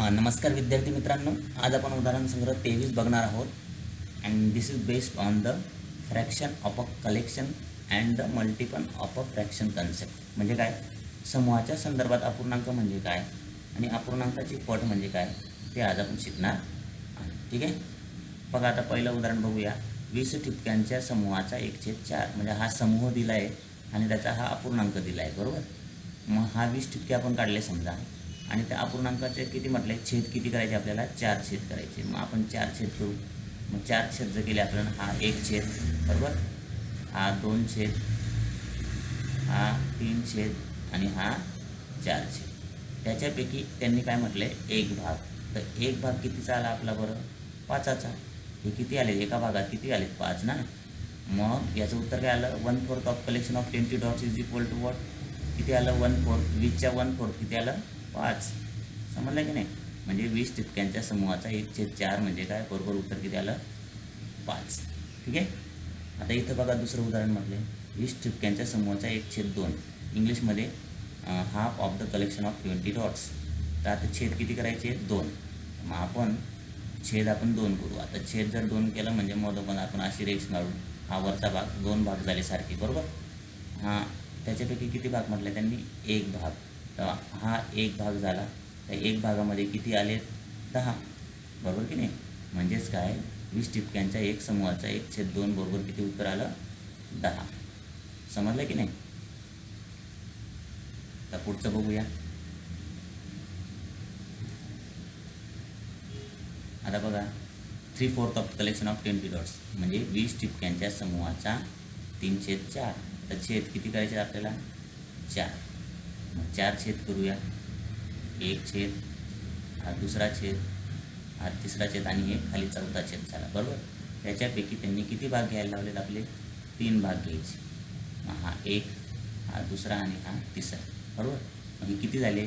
हां नमस्कार विद्यार्थी मित्रांनो. आज आपण उदाहरण संग्रह तेवीस बघणार आहोत. And this is based on the fraction of a collection and the multiple of a fraction concept म्हणजे काय? समूहाच्या संदर्भात अपूर्णांक म्हणजे काय? आणि अपूर्णांकाची पट म्हणजे काय? ते आज आपण शिकणार आहोत. ठीक आहे? बघा आता पहिलं उदाहरण बघूया. वीस ठिपक्यांच्या समूहाचा एक छेद चार. म्हणजे हा समूह दिला आहे आणि त्याचा हा अपूर्णांक दिला आहे बरोबर? मग हा वीस ठिपके आपण काढले समजा. आणि त्या अपूर्णांकाचे किती म्हटले? छेद किती करायचे आपल्याला? चार छेद करायचे. मग आपण चार छेद करू. मग चार छेद जर केले आपल्याला हा एक छेद बरोबर? हा दोन छेद हा तीन छेद आणि हा चार छेद. त्याच्यापैकी त्यांनी काय म्हटलं? एक भाग. तर एक भाग कितीचा आला आपला बरं? पाचाचा. हे किती आले? एका भागात किती आले? पाच ना? मग याचं उत्तर काय आलं? One fourth of collection of twenty dots is equal to what किती आलं? वन फोर्थ वीसच्या वन फोर्थ किती आलं? पाच. समजलं की नाही? म्हणजे वीस टिपक्यांच्या समूहाचा एक छेद चार म्हणजे काय? बरोबर उत्तर किती आलं? पाच. ठीक आहे? आता इथं बघा दुसरं उदाहरण म्हटले वीस ठिपक्यांच्या समूहाचा एक छेद दोन. इंग्लिशमध्ये half of the collection of twenty dots तर आता छेद किती करायचे? दोन. मग आपण छेद आपण दोन करू. आता छेद जर दोन केलं म्हणजे मधोमध पण आपण अशी रेक्स मारू हा वरचा भाग दोन भाग झाले सारखे. बरोबर? हां त्याच्यापैकी किती भाग म्हटले त्यांनी? एक भाग. तर हा एक भाग झाला. तर एक भागामध्ये किती आले? दहा. बरोबर की नाही? म्हणजेच काय? वीस टिपक्यांचा एक समूहाचा एक छेद दोन बरोबर किती उत्तर आलं? दहा. समजलं की नाही? तर पुढचं बघूया. आता बघा. Three fourth of collection of twenty dots म्हणजे वीस टिपक्यांच्या समूहाचा तीन छेद चार. तर छेद किती करायचे आपल्याला? चार. चार छेद करूया. एक छेद हा दुसरा छेद हा तिसरा छेद आणि हे खाली चौथा छेद झाला. बरोबर? त्याच्यापैकी त्यांनी किती भाग घ्यायला लावलेत आपले? तीन भाग घ्यायचे. हा एक हा दुसरा आणि हा तिसरा. बरोबर? मग हे किती झाले?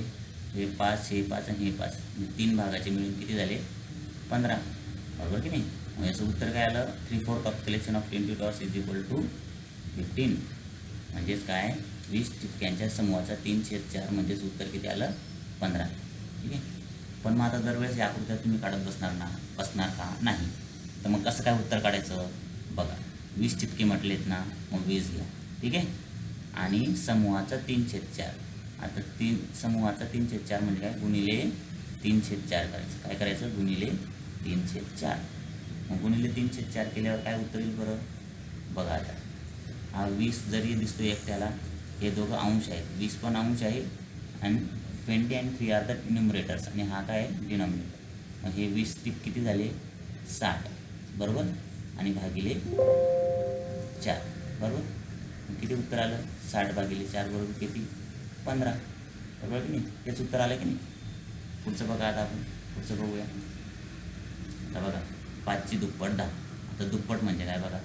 हे पाच हे पाच आणि हे पाच. तीन भागाचे मिळून किती झाले? पंधरा. बरोबर की नाही? मग याचं उत्तर काय आलं? Three fourth of collection of twenty dots is equal to fifteen म्हणजेच काय? वीस टिपक्यांच्या समूहाचा तीन छेद चार म्हणजेच उत्तर किती आलं? पंधरा. ठीक आहे? पण मग आता दरवेळेस या आकृत्या तुम्ही काढत बसणार ना बसणार का? नाही. तर मग कसं काय उत्तर काढायचं? बघा. वीस टिपके म्हटलेत ना मग वीस घ्या. ठीक आहे? आणि समूहाचा तीन छेद चार. आता तीन समूहाचा तीन छेद चार म्हणजे काय? गुणिले तीन छेद चार करायचं. काय करायचं? गुणिले तीन छेद चार. मग गुणिले तीन छेद चार केल्यावर काय उत्तर येईल बरं? बघा आता. हा वीस जरी दिसतो एकट्याला हे दोघं अंश आहेत. वीस पण अंश आहे आणि twenty and three are the numerators आणि हा काय आहे? डिनॉमिनेटर मग हे वीस ती किती झाले? साठ. बरोबर? आणि भागिले चार. बरोबर? किती उत्तर आलं? साठ भागिले चार बरोबर किती? पंधरा. बरोबर की नाही? तेच उत्तर आलं की नाही? पुढचं बघा आता आपण. पुढचं बघूया. आता बघा. पाचची दुप्पट दहा. आता दुप्पट म्हणजे काय बघा?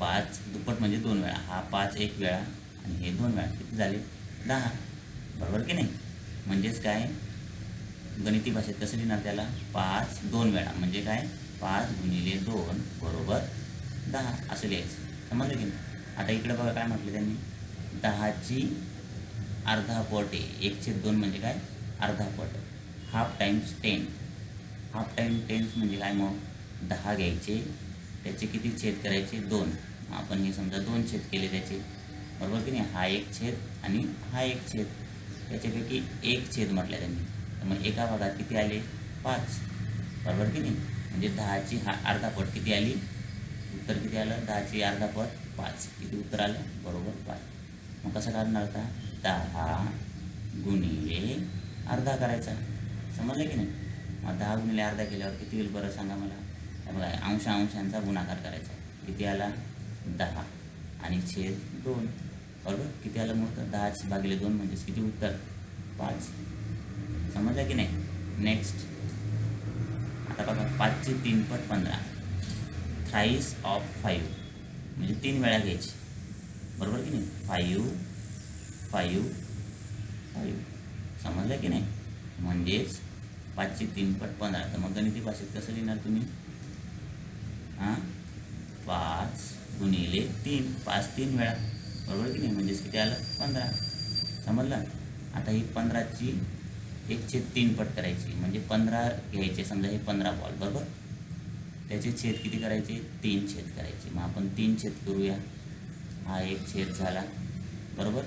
पाच दुप्पट म्हणजे दोन वेळा. हा पाच एक वेळा आणि हे दोन वेळा. किती झाले? दहा. बरोबर की नाही? म्हणजेच काय? गणिती भाषेत कसं लिहिणार त्याला? पाच दोन वेळा. म्हणजे काय? पाच गुणिले दोन बरोबर दहा. असं लिहायचं. समजलं की नाही? आता इकडे बघा काय म्हटलं त्यांनी? दहाची अर्धा पट आहे. एकशे दोन म्हणजे काय? अर्धा पट. Half times ten. Half time tens म्हणजे काय मग? दहा घ्यायचे. त्याचे किती छेद करायचे? दोन. आपण हे समजा दोन छेद केले त्याचे. बरोबर की नाही? हा एक छेद आणि हा एक छेद. त्याच्यापैकी एक छेद म्हटलं त्यांनी. तर मग एका भागात किती आले? पाच. बरोबर की नाही? म्हणजे दहाची हा अर्धा पट किती आली? उत्तर किती आलं? दहाची अर्धा पट पाच. किती उत्तर आलं? बरोबर पाच. मग कसं काढणार का दहा गुणिले अर्धा करायचा. समजलं की नाही? मग दहा गुणिले अर्धा केल्यावर किती होईल बरं सांगा मला? बघा अंश अंशांचा गुणाकार करायचा. किती आला? दहा आणि छेद दोन. बरोबर? किती आलं मोठं दहा भागिले दोन म्हणजेच किती उत्तर? पाच. समजलं की नाही? नेक्स्ट आता बघा पाचचे तीन पट पंधरा. थ्राईस ऑफ फाईव्ह म्हणजे तीन वेळा घ्यायची. बरोबर की नाही? फाईव्ह फाईव्ह फाईव्ह समजलं की नाही? म्हणजेच पाचशे तीन पट पंधरा. तर मग गणिती भाषेत कसं लिहिणार तुम्ही? हां? पाच गुणिले तीन पाच तीन वेळा. बरोबर की नाही? म्हणजेच किती आलं? पंधरा. समजलं? आता ही पंधराची एक छेद तीन पट करायची. म्हणजे पंधरा घ्यायचे. समजा हे पंधरा बॉल बरोबर? त्याचे छेद किती करायचे? तीन छेद करायचे. मग आपण तीन छेद करूया. हा एक छेद झाला. बरोबर?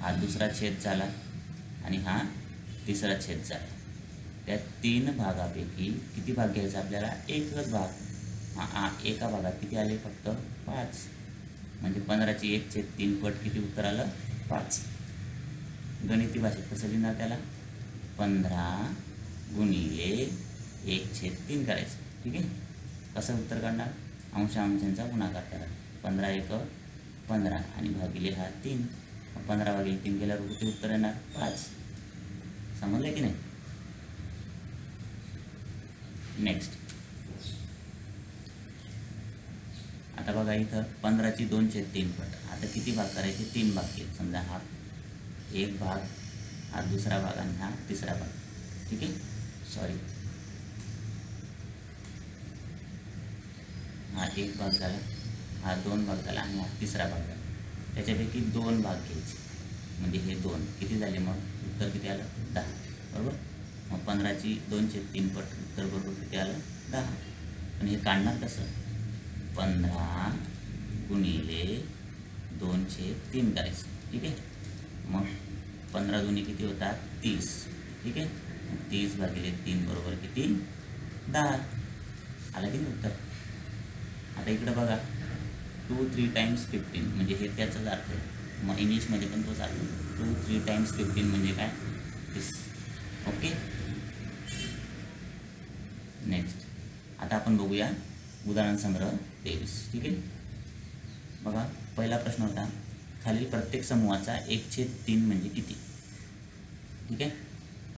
हा दुसरा छेद झाला. आणि हा तिसरा छेद झाला. त्या तीन भागापैकी किती भाग घ्यायचा आपल्याला? एकच भाग. हा एका भागात किती आले फक्त? पाच. म्हणजे पंधराची एक छेद तीन पट किती उत्तर आलं? पाच. गणिती भाषेत कसं लिहिणार त्याला? पंधरा गुणिले एक छेद तीन करायचं. ठीक आहे? कसं उत्तर काढणार? अंश अंशांचा गुणाकार करा. पंधरा एक पंधरा आणि भागिले हा तीन. पंधरा भागिले तीन गेल्यावर किती उत्तर येणार? पाच. समजलं की नाही? नेक्स्ट आता बघा इथं पंधराची दोनशे तीन पट. आता किती भाग करायचे? तीन भाग केले. समजा हा एक भाग हा दुसरा भाग आणि हा तिसरा भाग. ठीक आहे? सॉरी हा एक भाग झाला हा दोन भाग झाला आणि हा तिसरा भाग झाला. त्याच्यापैकी दोन भाग घ्यायचे. म्हणजे हे दोन. किती झाले मग? उत्तर किती आलं? दहा. बरोबर? मग पंधराची दोनशे तीन पट. उत्तर बरोबर किती आलं? दहा. पण हे काढणार कसं? पंधरा गुणिले दोनशे तीन करायचं. ठीक आहे? मग पंधरा दुनी किती होतात? तीस. ठीक आहे? तीस भागिले तीन बरोबर किती? दहा. आलं किती उत्तर? आता इकडं बघा. टू थ्री टाइम्स फिफ्टीन म्हणजे हे त्याचाच अर्थ आहे. मग इंग्लिशमध्ये पण तो चालतो. टू थ्री टाइम्स फिफ्टीन म्हणजे काय? तीस. ओके? नेक्स्ट आता आपण बघूया. उदाहरण संग्रह तेवीस ठीक आहे? बघा पहिला प्रश्न होता खालील प्रत्येक समूहाचा एक छेद तीन म्हणजे किती? ठीक आहे?